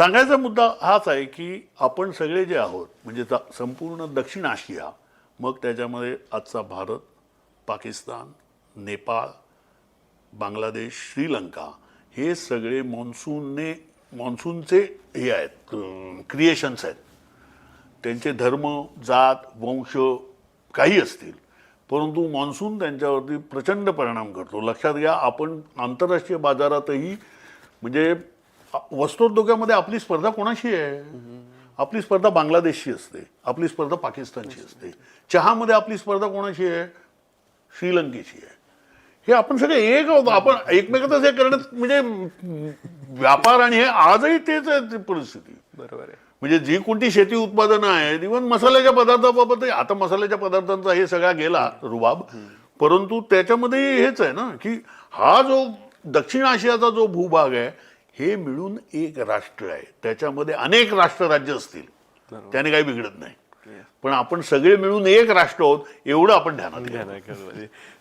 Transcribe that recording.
सांगायचा मुद्दा हाच आहे की आपण सगळे जे आहोत म्हणजे संपूर्ण दक्षिण आशिया मग त्याच्यामध्ये आजचा भारत पाकिस्तान नेपाळ बांगलादेश श्रीलंका हे सगळे मॉन्सूनने मॉन्सूनचे हे आहेत क्रिएशन्स आहेत. त्यांचे धर्म जात वंश काही असतील परंतु मान्सून त्यांच्यावरती प्रचंड परिणाम करतो. लक्षात घ्या आपण आंतरराष्ट्रीय बाजारातही म्हणजे वस्त्रोद्योगामध्ये आपली स्पर्धा कोणाशी आहे? आपली स्पर्धा बांगलादेशशी असते. आपली स्पर्धा पाकिस्तानशी असते. चहामध्ये आपली स्पर्धा कोणाशी आहे? श्रीलंकेची आहे. हे आपण सगळे एक आहोत. आपण एकमेकातच हे करण्यात म्हणजे व्यापार आणि हे आजही तेच आहे परिस्थिती. बरोबर आहे. म्हणजे जी कोणती शेती उत्पादनं आहेत इव्हन मसाल्याच्या पदार्थाबाबत आता मसाल्याच्या पदार्थांचा हे सगळा गेला रुबाब. परंतु त्याच्यामध्ये हेच आहे ना की हा जो दक्षिण आशियाचा जो भूभाग आहे हे मिळून एक राष्ट्र आहे. त्याच्यामध्ये अनेक राष्ट्र राज्य असतील. त्याने काही बिघडत नाही. पण आपण सगळे मिळून एक राष्ट्र आहोत एवढं आपण ध्यानात घ्या.